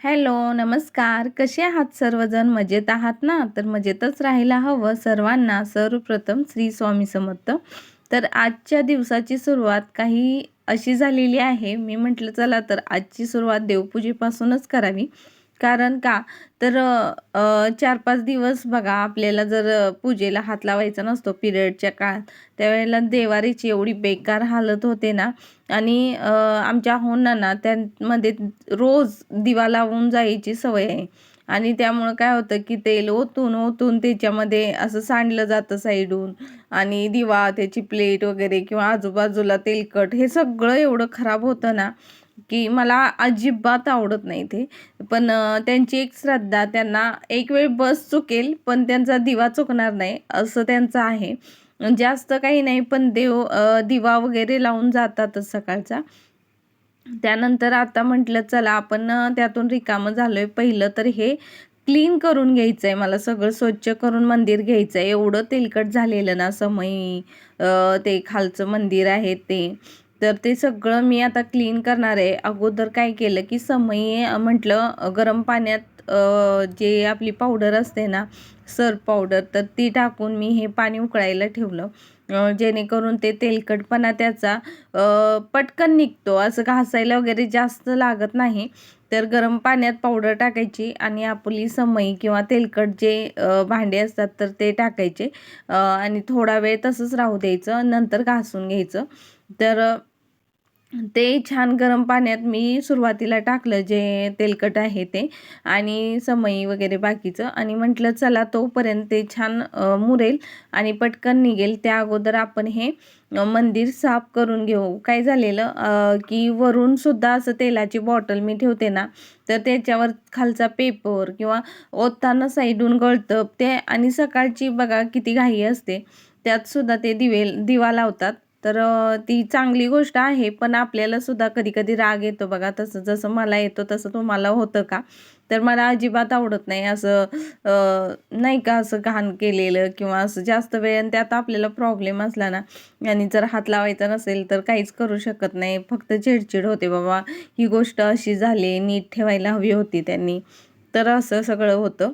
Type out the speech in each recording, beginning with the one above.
Hello नमस्कार. कसे आहात सर्वजण? मजेत आहात ना? तर मजेतच राहायला हवं. सर्वांना सर्वप्रथम श्री स्वामी समर्थ. तर आजच्या दिवसाची सुरुवात काही अशी झालेली आहे. मी म्हटलं चला तर आजची सुरुवात देवपूजेपासूनच करावी. कारण का? तर चार पाच दिवस बघा आपल्याला जर पूजेला हात लावायचा नसतो पिरियडच्या काळात त्यावेळेला देवारीची एवढी बेकार हालत होते ना. आणि आमच्या होणांना त्यामध्ये रोज दिवा लावून जायची सवय आहे. आणि त्यामुळं काय होतं की तेल ओतून ओतून त्याच्यामध्ये असं सांडलं जातं साईडून. आणि दिवा त्याची प्लेट वगैरे किंवा आजूबाजूला तेलकट हे सगळं एवढं खराब होतं ना. की मला अजिबात आवडत नाही ते. पण त्यांची एक श्रद्धा त्यांना एक वेळ बस चुकेल पण त्यांचा दिवा चुकणार नाही असं त्यांचं आहे. जास्त काही नाही पण देव दिवा वगैरे लावून जातातच सकाळचा. त्यानंतर आता म्हटलं चला आपण त्यातून रिकामं झालोय. पहिलं तर हे क्लीन करून घ्यायचं आहे मला सगळं स्वच्छ करून मंदिर घ्यायचं आहे एवढं तेलकट झालेलं ना समयी ते खालचं मंदिर आहे ते. तर ते सगळं मी आता क्लीन करणार आहे. अगोदर काय केलं की समयी म्हटलं गरम पाण्यात जे आपली पावडर असते ना सर्फ पावडर तर ती टाकून मी हे पाणी उकळायला ठेवलं. जेणेकरून ते तेलकटपणा त्याचा पटकन निघतो. असं घासायला वगैरे जास्त लागत नाही. तर गरम पाण्यात पावडर टाकायची आणि आपली समई किंवा तेलकट जे भांडे असतात तर ते टाकायचे. आणि थोडा वेळ तसंच राहू द्यायचं. नंतर घासून घ्यायचं. तर ते छान गरम पाण्यात मी सुरुवातीला टाकलं जे तेलकट आहे ते आणि समई वगैरे बाकीचं आणि म्हटलं चला तोपर्यंत ते छान मुरेल आणि पटकन निघेल. त्या अगोदर आपण हे मंदिर साफ करून घेऊ. काय झालेलं की वरून सुद्धा असं तेलाची बॉटल मी ठेवते ना तर त्याच्यावर खालचा पेपर किंवा ओताना साईडून गळतं ते आणि सकाळची बघा किती घाई असते त्यात सुद्धा ते दिवे दिवा लावतात. तर ती चांगली गोष्ट आहे पण आपल्याला सुद्धा कधी कधी राग येतो बघा. तसं जसं मला येतो तसं तुम्हाला होतं का? तर मला अजिबात आवडत नाही असं नाही का असं घाण केलेलं किंवा असं जास्त वेळ आणि त्यात आपल्याला प्रॉब्लेम असला ना आणि जर हात लावायचा नसेल तर काहीच करू शकत नाही. फक्त चिडचिड होते बाबा. ही गोष्ट अशी झाली नीट ठेवायला हवी होती त्यांनी. तर असं सगळं होतं.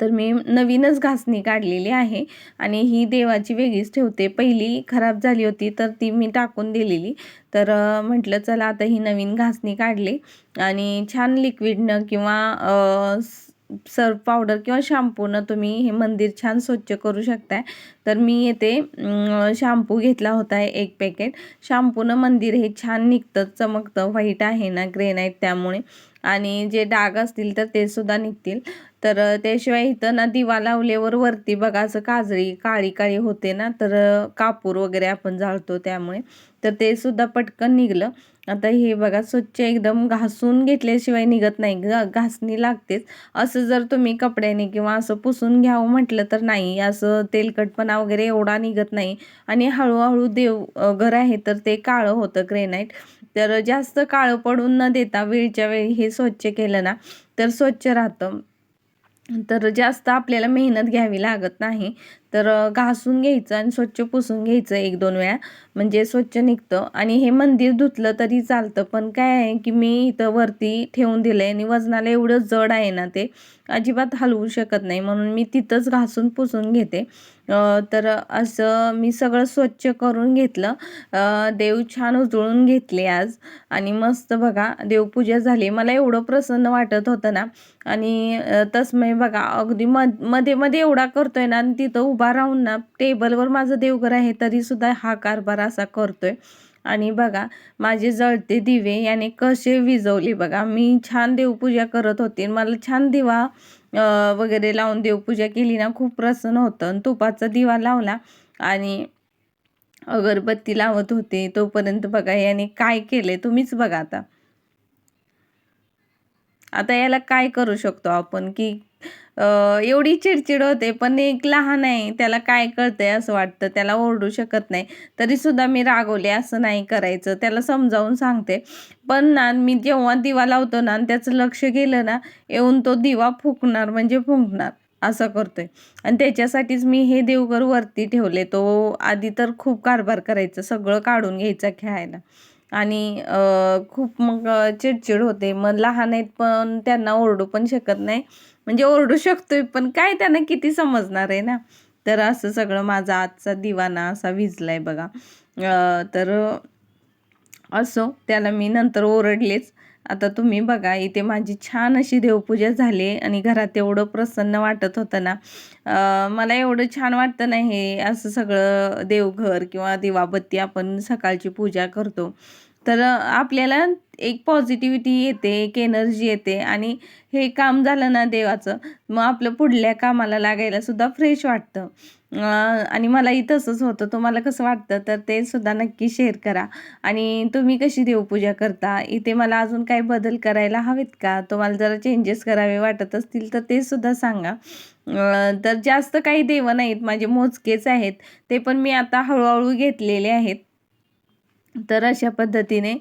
तर मी नवीनच घासणी काढलेली आहे आणि ही देवाची वेगळीच ठेवते. पहिली खराब झाली होती तर ती मी टाकून दिलेली. तर म्हटलं चला आता ही नवीन घासणी काढली. आणि छान लिक्विडनं किंवा सर्फ पावडर किंवा शॅम्पूनं तुम्ही हे मंदिर छान स्वच्छ करू शकताय. तर मी येथे शॅम्पू घेतला होता एक पॅकेट शॅम्पूनं मंदिर हे छान निघतं चमकतं. व्हाईट आहे ना ग्रेनाईट त्यामुळे. आणि जे डाग असतील तर ते सुद्धा निघतील. तर त्याशिवाय इथं ना दिवा लावल्यावर वरती बघा असं काजळी काळी काळी होते ना तर कापूर वगैरे आपण जाळतो त्यामुळे. तर ते सुद्धा पटकन निघलं. आता हे बघा स्वच्छ एकदम घासून घेतल्याशिवाय निघत नाही. ग घासणी लागतेच. असं जर तुम्ही कपड्याने किंवा असं पुसून घ्यावं म्हटलं तर नाही. असं तेलकटपणा वगैरे एवढा निघत नाही. आणि हळूहळू देव घर आहे तर ते काळं होतं ग्रेनाईट तर जास्त काळं पडून न देता वेळच्या वेळी हे स्वच्छ केलं ना तर स्वच्छ राहतं. तर जास्त आपल्याला मेहनत घ्यावी लागत नाही. तर घासून घ्यायचं आणि स्वच्छ पुसून घ्यायचं एक दोन वेळा. म्हणजे स्वच्छ निघतं. आणि हे मंदिर धुतलं तरी चालतं. पण काय आहे की मी इथं वरती ठेवून दिलं आहे आणि वजनाला एवढं जड आहे ना ते अजिबात हलवू शकत नाही. म्हणून मी तिथंच घासून पुसून घेते. तर असं मी सगळं स्वच्छ करून घेतलं. देव छान उजळून घेतले आज. आणि मस्त बघा देवपूजा झाली. मला एवढं प्रसन्न वाटत होतं ना. आणि तसमय बघा अगदी मधमध्ये मध्ये एवढा करतोय ना. आणि तिथं उभा राहून ना टेबलवर माझं देवघर आहे तरीसुद्धा हा कारभार असा करतोय. आणि बघा माझे जळते दिवे याने कसे विजवले बघा. मी छान देवपूजा करत होते. मला छान दिवा वगैरे लावून देवपूजा केली ना खूप प्रसन्न होतं. आणि तुपाचा दिवा लावला आणि अगरबत्ती लावत होते. तोपर्यंत बघा याने काय केले तुम्हीच बघा आता. आता याला काय करू शकतो आपण? की एवढी चिडचिड होते पण एक लहान आहे त्याला काय कळतंय असं वाटतं त्याला ओरडू शकत नाही. तरीसुद्धा मी रागवले असं नाही करायचं. त्याला समजावून सांगते. पण ना मी जेव्हा दिवा लावतो ना त्याचं लक्ष गेलं ना येऊन तो दिवा फुकणार म्हणजे फुंकणार असं करतोय. आणि त्याच्यासाठीच मी हे देवघर वरती ठेवले. तो आधी तर खूप कारभार करायचं सगळं काढून घ्यायचा खेळायला. आणि खूप मग चिडचिड होते. मग लहान आहेत पण त्यांना ओरडू पण शकत नाही. म्हणजे ओरडू शकतोय पण काय त्यांना किती समजणार आहे ना? तर असं सगळं माझा आजचा दिवाना असा विजलाय बघा. तर असो त्याला मी नंतर ओरडलेच. आता तुम्ही बघा इथे माझी छान अशी देवपूजा झाली आणि घरात एवढं प्रसन्न वाटत होतं ना. मला एवढं छान वाटतं ना हे असं सगळं देवघर किंवा दिवाबत्ती आपण सकाळची पूजा करतो. तर आपल्याला एक पॉझिटिव्हिटी येते एक एनर्जी येते आणि हे काम झालं ना देवाचं मग आपलं पुढल्या कामाला लागायला सुद्धा फ्रेश वाटतं. आणि मलाही तसंच होतं. तुम्हाला कसं वाटतं? तर ते सुद्धा नक्की शेअर करा. आणि तुम्ही कशी देवपूजा करता? इथे मला अजून काही बदल करायला हवेत का? तुम्हाला जरा चेंजेस करावे वाटत असतील तर ते सुद्धा सांगा. तर जास्त काही देव नाहीत. माझे मोजकेच आहेत. ते पण मी आता हळूहळू घेतलेले आहेत. तर अशा पद्धतीने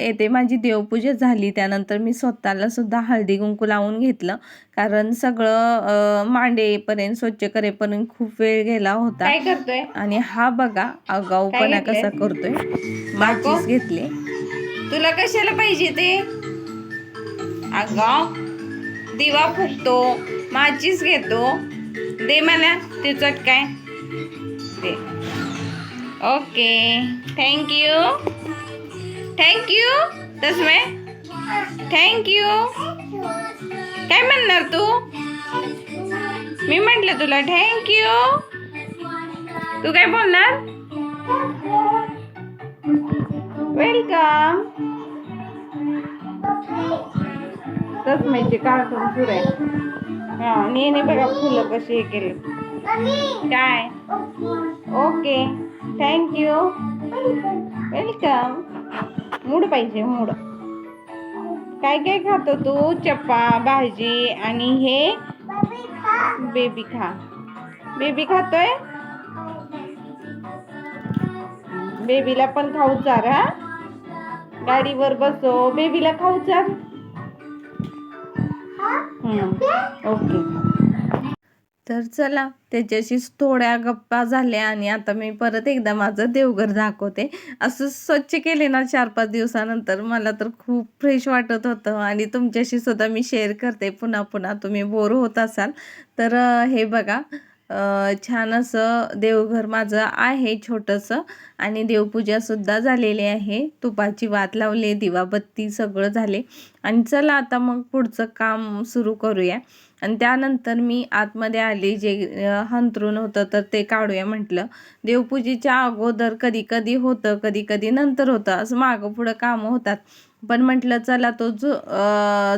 येथे माझी देवपूजा झाली. त्यानंतर मी स्वतःला सुद्धा हळदी कुंकू लावून घेतलं. कारण सगळं मांडेपर्यंत स्वच्छ करेपर्यंत खूप वेळ गेला होता. काय करतोय? आणि हा बघा आगाऊपणा काय कसा घेतलंय? करतोय. माचीस घेतले. तुला कशाला पाहिजे ते? अगं दिवा फुकतो माचीस घेतो. दे मला ते चटकाय. दे. Okay. Thank you thank you Tasme thank you काय म्हणणार तू? मी म्हटलं तुला थँक्यू तू काय बोलणार? वेलकम तस्मेचे कार्टून सुरू आहे. हा नेने बघा फुलं कशी हे केले. काय? Okay. Thank you welcome mood पाहिजे मूड. काय काय खातो तू? चप्पा भाजी आणि हे? बेबी खा. बेबी खातोय? बेबीला पण खाऊ चार हा? गाडीवर बसो. बेबीला खाऊ चार हम्म, ओके तर चला त्याच्याशी थोड्या गप्पा झाल्या आणि आता मी परत एकदा माझं देवघर दाखवते. असं स्वच्छ केले ना चार पाच दिवसानंतर मला तर खूप फ्रेश वाटत होतं आणि तुमच्याशी सुद्धा मी शेअर करते. पुन्हा पुन्हा तुम्ही बोर होत असाल. तर हे बघा छान असं देवघर माझं आहे छोटंसं आणि देवपूजासुद्धा झालेली आहे. तुपाची वात लावली दिवाबत्ती सगळं झाले. आणि चला आता मग पुढचं काम सुरू करूया. आणि त्यानंतर मी आतमध्ये आली जे हंतरून होतं तर ते काढूया म्हटलं. देवपूजेच्या अगोदर कधी कधी होतं कधी कधी नंतर होतं असं मागं पुढं कामं होतात. पण म्हटलं चला तो जो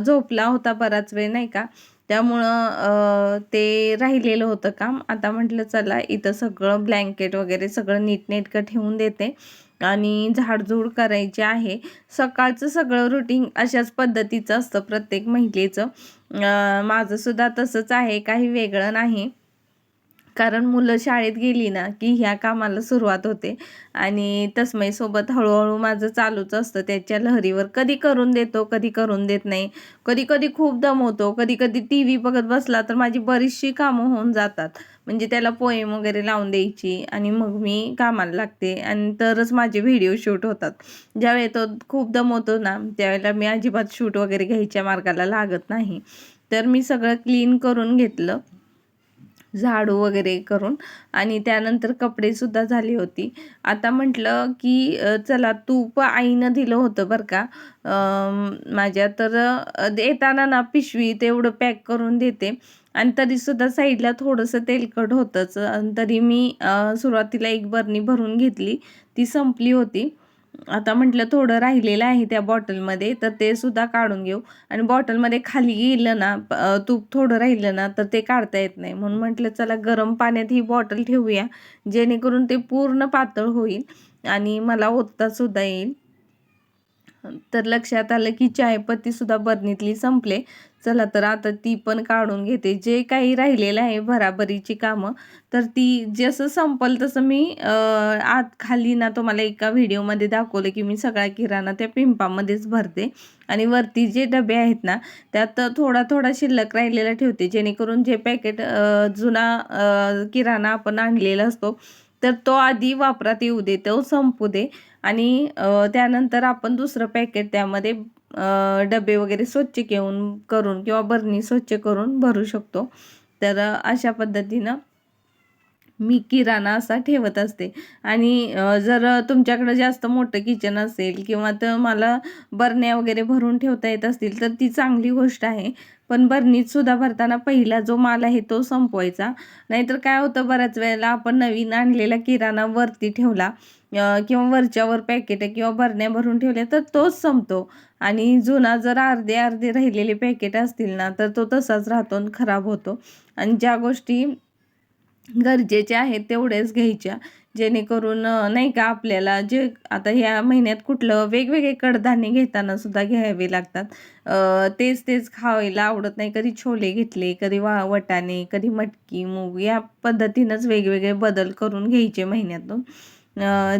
झोपला होता बराच वेळ नाही का? त्यामुळं ते राहिलेलं होतं काम. आता म्हटलं चला इथं सगळं ब्लँकेट वगैरे सगळं नीटनेटकं ठेवून देते. आणि झाडझूड करायची आहे. सकाळचं सगळं रुटीन अशाच पद्धतीचं असतं प्रत्येक महिलेचं. माझंसुद्धा तसंच आहे. काही वेगळं नाही. कारण मुलं शाळेत गेली ना की ह्या कामाला सुरुवात होते. आणि तस्मयसोबत हळूहळू माझं चालूच असतं. त्याच्या लहरीवर कधी करून देतो कधी करून देत नाही. कधी कधी खूप दमवतो कधी कधी टी व्ही बघत बसला तर माझी बरीचशी कामं होऊन जातात. म्हणजे त्याला पोएम वगैरे लावून द्यायची आणि मग मी कामाला लागते. आणि तरच माझे व्हिडिओ शूट होतात. ज्यावेळी तो खूप दमवतो ना त्यावेळेला मी अजिबात शूट वगैरे घ्यायच्या मार्गाला लागत नाही. तर मी सगळं क्लीन करून घेतलं. झाडू वगैरे करून आणि त्यानंतर कपडेसुद्धा झाली होती. आता म्हटलं की चला तूप आईनं दिलं होतं बरं का. माझ्या तर येताना ना पिशवी तेवढं पॅक करून देते. आणि तरीसुद्धा साईडला थोडंसं तेलकट होतंच. आणि तरी मी सुरुवातीला एक बरणी भरून घेतली. ती संपली होती. आता म्हटलं थोडं राहिलेलं आहे त्या बॉटलमध्ये तर ते सुद्धा काढून घेऊ. आणि बॉटलमध्ये खाली गेलं ना तूप थोडं राहिलं ना तर ते काढता येत नाही. म्हणून म्हटलं चला गरम पाण्यात ही बॉटल ठेवूया जेणेकरून ते पूर्ण पातळ होईल आणि मला ओतता सुद्धा येईल. तर लक्षात आलं की चायपत्तीसुद्धा बरणीतली संपले. चला तर आता ती पण काढून घेते. जे काही राहिलेलं आहे भराभरीची कामं तर ती जसं संपल तसं मी आत खाली ना तुम्हाला एका व्हिडिओमध्ये दाखवलं की मी सगळा किराणा त्या पिंपामध्येच भरते. आणि वरती जे डबे आहेत ना त्यात थोडा थोडा शिल्लक राहिलेला ठेवते. जेणेकरून जे पॅकेट जुना किराणा आपण आणलेला असतो तर तो आधी वापरात येऊ दे तो संपू दे. आणि त्यानंतर आपण दुसरं पॅकेट त्यामध्ये डबे वगैरे स्वच्छ घेऊन करून किंवा बरणी स्वच्छ करून भरू शकतो. तर अशा पद्धतीनं मी किराणा असा ठेवत असते. आणि जर तुमच्याकडं जास्त मोठं किचन असेल किंवा तर मला बरण्या वगैरे भरून ठेवता येत असतील तर ती चांगली गोष्ट आहे. पण बरणीतसुद्धा भरताना पहिला जो माल आहे तो संपवायचा. नाहीतर काय होतं बऱ्याच वेळेला आपण नवीन आणलेला किराणा वरती ठेवला किंवा वरच्यावर पॅकेट किंवा बरण्या भरून ठेवल्या तर तोच संपतो. आणि जुना जर अर्धे अर्धे राहिलेले पॅकेट असतील ना तर तो तसाच राहतो आणि खराब होतो. आणि ज्या गोष्टी गरजेच्या आहेत तेवढ्याच घ्यायच्या. जेणेकरून नाही का आपल्याला जे आता ह्या महिन्यात कुठलं वेगवेगळे कडधान्य घेताना सुद्धा घ्यावे लागतात. तेच तेच खावायला आवडत नाही. कधी छोले घेतले कधी वा वटाणे कधी मटकी मूग या पद्धतीनंच वेगवेगळे बदल करून घ्यायचे महिन्यातून.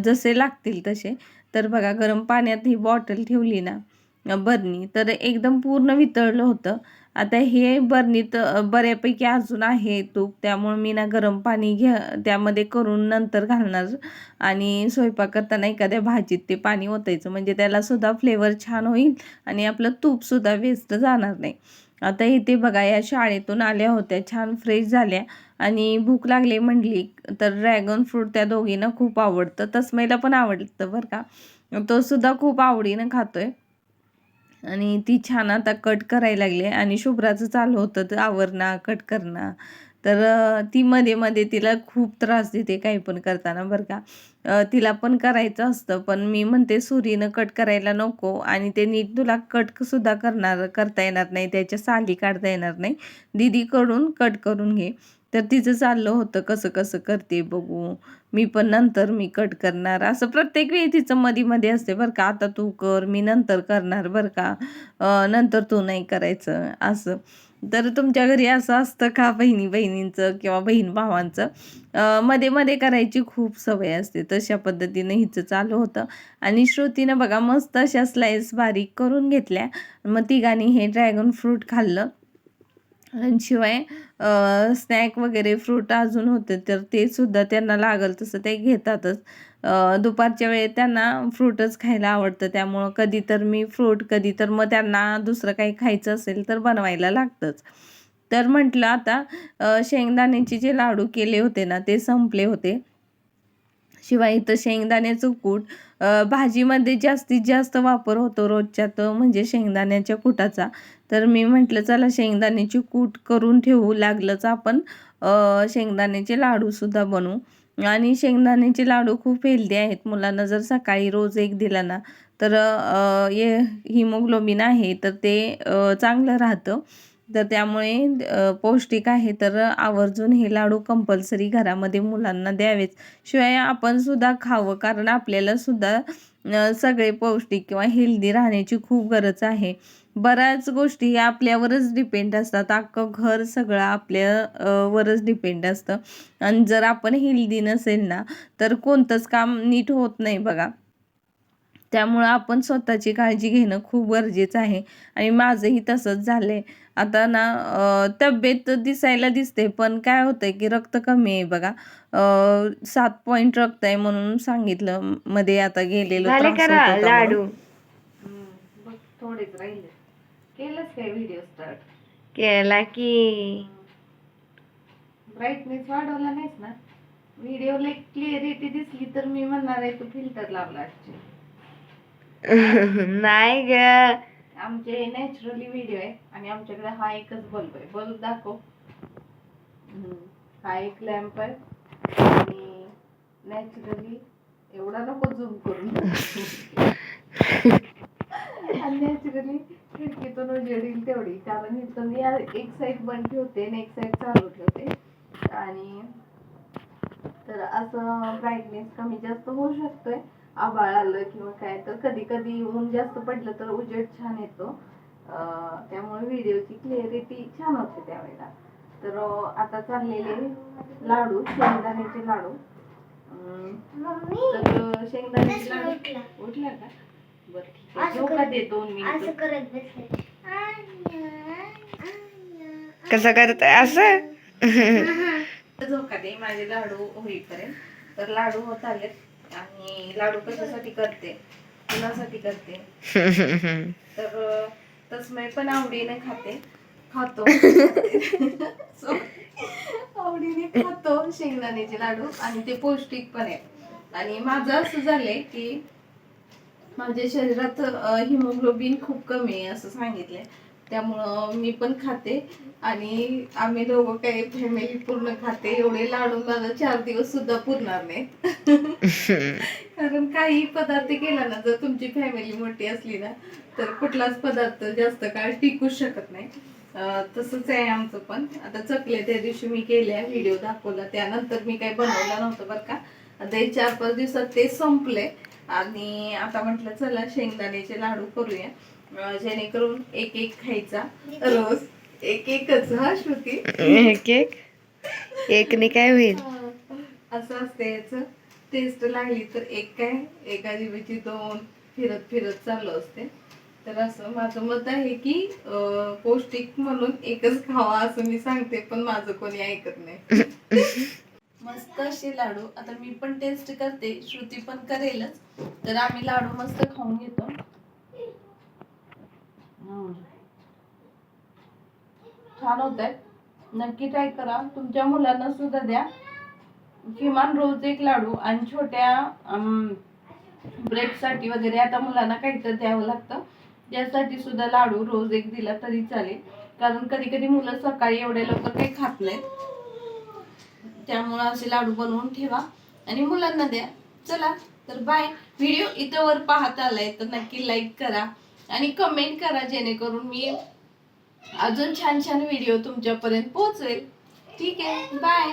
जसे लागतील तसे. तर बघा गरम पाण्यात ही बॉटल ठेवली ना बरणी तर एकदम पूर्ण वितळलं होतं. आता हे बरणीत बऱ्यापैकी अजून आहे तूप. त्यामुळे मी ना गरम पाणी घ्या त्यामध्ये करून नंतर घालणार. आणि स्वयंपाक करताना एखाद्या भाजीत ते पाणी ओतायचं. म्हणजे त्यालासुद्धा फ्लेवर छान होईल आणि आपलं तूपसुद्धा वेस्ट जाणार नाही. आता इथे बघा या शाळेतून आल्या होत्या. छान फ्रेश झाल्या. आणि भूक लागली म्हणली तर ड्रॅगन फ्रूट त्या दोघींना खूप आवडतं. तस्मैला पण आवडतं बरं का. तो सुद्धा खूप आवडीनं खातोय. आणि ती छान आता कट करायला लागली आणि शुभ्राचं चालू होतं तर आवरणं कट करणं. तर ती मध्ये मध्ये तिला खूप त्रास देते काही पण करताना बरं का. तिला पण करायचं असतं पण मी म्हणते सुरीनं कट करायला नको आणि ते नीट तुला कट सुद्धा करणार करता येणार नाही त्याच्या साली काढता येणार नाही. दिदीकडून कट करून घे. तर तिचं चाललं होतं कसं कसं करते बघू. मी पण नंतर मी कट करणार. असं प्रत्येक वेळी तिचं मध्ये मध्ये असते बरं का. आता तू कर मी नंतर करणार बरं का. नंतर तू नाही करायचं. असं. तर तुमच्या घरी असं असतं का बहिणी बहिणींचं किंवा बहीण भावांचं मध्ये मध्ये करायची खूप सवय असते. तशा पद्धतीनं हिचं चालू होतं. आणि श्रुतीनं बघा मस्त अशा स्लाईस बारीक करून घेतल्या. मग तिघांनी हे ड्रॅगन फ्रूट खाल्लं. आणि शिवाय स्नॅक वगैरे फ्रूट अजून होते तर ते सुद्धा त्यांना लागल तसं ते घेतातच. दुपारच्या वेळेत त्यांना फ्रूटच खायला आवडतं त्यामुळं कधी तर मी फ्रूट कधी तर मग त्यांना दुसरं काही खायचं असेल तर बनवायला लागतंच. तर म्हटलं आता शेंगदाण्याचे जे लाडू केले होते ना ते संपले होते. शिवाय इथं शेंगदाण्याचं कूट भाजीमध्ये जास्तीत जास्त वापर होतो रोजच्या तो म्हणजे शेंगदाण्याच्या कुटाचा. तर मी म्हटलं चला शेंगदाण्याची कूट करून ठेवू. लागलंच आपण शेंगदाण्याचे लाडूसुद्धा बनवू. आणि शेंगदाण्याचे लाडू खूप हेल्दी आहेत. मुलांना जर सकाळी रोज एक दिला ना तर ये हिमोग्लोबिन आहे तर ते चांगलं राहतं. तर त्यामुळे पौष्टिक आहे तर आवर्जून हे लाडू कंपल्सरी घरामध्ये मुलांना द्यावेच शिवाय आपण सुद्धा खावं कारण आपल्याला सुद्धा सगळे पौष्टिक किंवा हेल्दी राहण्याची खूप गरज आहे. बऱ्याच गोष्टी आपल्यावरच डिपेंड असतात. अख्खं घर सगळं आपल्यावरच डिपेंड असतं. आणि जर आपण हेल्दी नसेल ना तर कोणतंच काम नीट होत नाही बघा. त्यामुळं आपण स्वतःची काळजी घेणं खूप गरजेचं आहे. आणि माझंही तसंच झालं आहे आता ना तब्येत दिसायला दिसते पण काय होतं आहे की रक्त कमी आहे बघा. सात पॉईंट रक्त आहे म्हणून सांगितलं. मध्ये आता गेलेलो. लाडू. बघ थोडेच राहिले. केलंच काय व्हिडिओ स्टार्ट केला की. ब्राईटनेस वाढवला नाहीस ना? व्हिडिओ क्लिअरिटी दिसली तर मी म्हणणार आहे तू फिल्टर लावला नाही ग. आमचे नॅचरली व्हिडिओ आहे आणि आमच्याकडे हा एकच बल्ब आहे. बल्ब दाखव. हा एक लॅम्प आहे आणि नॅचरली एवढा नको झूम करून आणि नॅचरली खिडकीतून उजेड येईल तेवढी. कारण इथं मी एक साईड बंद ठेवते आणि एक साईड चालू ठेवते. आणि तर असं ब्राईटनेस कमी जास्त होऊ शकतोय. आभाळ आलं किंवा काय तर कधी कधी ऊन जास्त पडलं तर उजेड छान येतो. अं, त्यामुळे व्हिडिओची क्लिअरिटी छान होते त्यावेळेला. तर आता चाललेले लाडू शेंगदाण्याचे लाडू. तर अं, शेंगदाण्याचे लाडू. उठला. का? बरं ठीक आहे. घेऊ का ते दोन मिनिट. कसं करत असं? झोका दे माझे लाडू होईपर्यंत. तर लाडू होत आलेत. आणि लाडू कशासाठी करते? कुणासाठी करते? तर तसमय पण आवडीने खाते. खातो. आवडीने खातो शेंगदाण्याचे लाडू आणि ते पौष्टिक पण आहे. आणि माझं असं झालंय की माझ्या शरीरात हिमोग्लोबिन खूप कमी आहे असं सांगितलंय. त्यामुळं मी पण खाते. आणि आम्ही दोघं काही फॅमिली पूर्ण खाते. एवढे लाडू मला चार दिवस सुद्धा पुरणार नाहीत. कारण काही पदार्थ केला ना जर तुमची फॅमिली मोठी असली ना तर कुठलाच पदार्थ जास्त काळ टिकूच शकत नाही. तसंच आहे आमचं पण. आता चकले त्या दिवशी मी केल्या व्हिडिओ दाखवला. त्यानंतर मी काही बनवलं नव्हतं बरं का. आता चार पाच दिवसात ते संपले आणि आता म्हटलं चला शेंगदाण्याचे लाडू करूया. जेणेकरून एक एक खायचा रोज एक एकच हा श्रुती? एक एक? एकने काय होईल? असं असते याच. टेस्ट लागली तर एक काय? एका जीवाची दोन फिरत फिरत चालू असते. तर असं माझं मत आहे की पौष्टिक म्हणून एकच खावा असं मी सांगते पण माझं कोणी ऐकत नाही. मस्त असे लाडू. आता मी पण टेस्ट करते. श्रुती पण करेलच. तर आम्ही लाडू मस्त खाऊन घेतो. छान होत आहेत नक्की ट्राय करा. तुमच्या मुलांना सुद्धा द्या. किमान रोज एक लाडू आणि छोट्या ब्रेकसाठी वगैरे आता मुलांना काहीतरी द्यावं लागतं. त्यासाठी सुद्धा लाडू रोज एक दिला तरी चालेल. कारण कधी कधी मुलं सकाळी एवढ्या लवकर काही खात नाहीत. त्यामुळं असे लाडू बनवून ठेवा. आणि मुलांना द्या. चला तर बाय व्हिडिओ इथं वर पाहत आलाय तर नक्की लाईक करा. आणि कमेंट करा जेणेकरून मी अजून छान छान व्हिडिओ तुमच्यापर्यंत पोहोचवेल. ठीक आहे बाय